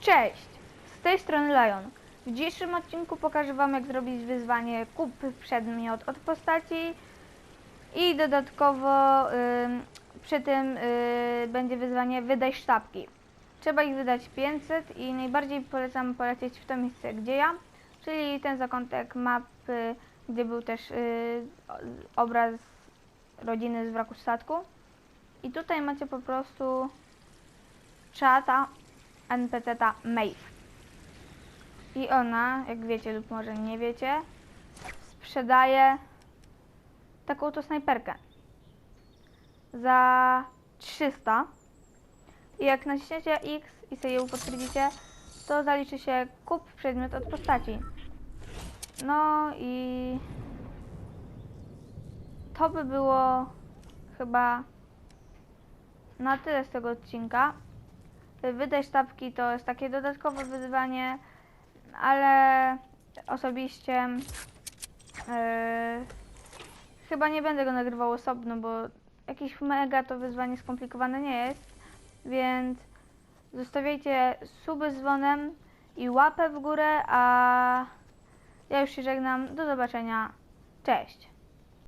Cześć! Z tej strony Lion. W dzisiejszym odcinku pokażę Wam jak zrobić wyzwanie kup przedmiot od postaci i dodatkowo ym, przy tym y, będzie wyzwanie wydaj sztabki. Trzeba ich wydać 500 i najbardziej polecam polecieć w to miejsce gdzie ja, czyli ten zakątek mapy, gdzie był też y, obraz rodziny z wraku statku. I tutaj macie po prostu czata NPC-ta Maeve. I ona, jak wiecie lub może nie wiecie, sprzedaje taką oto snajperkę za 300. I jak naciśniecie X i sobie ją potwierdzicie, to zaliczy się kup przedmiot od postaci. No i to by było chyba na tyle z tego odcinka. Wydaj sztabki to jest takie dodatkowe wyzwanie, ale osobiście yy, chyba nie będę go nagrywał osobno, bo jakieś mega to wyzwanie skomplikowane nie jest, więc zostawiajcie suby z dzwonem i łapę w górę, a ja już się żegnam. Do zobaczenia. Cześć!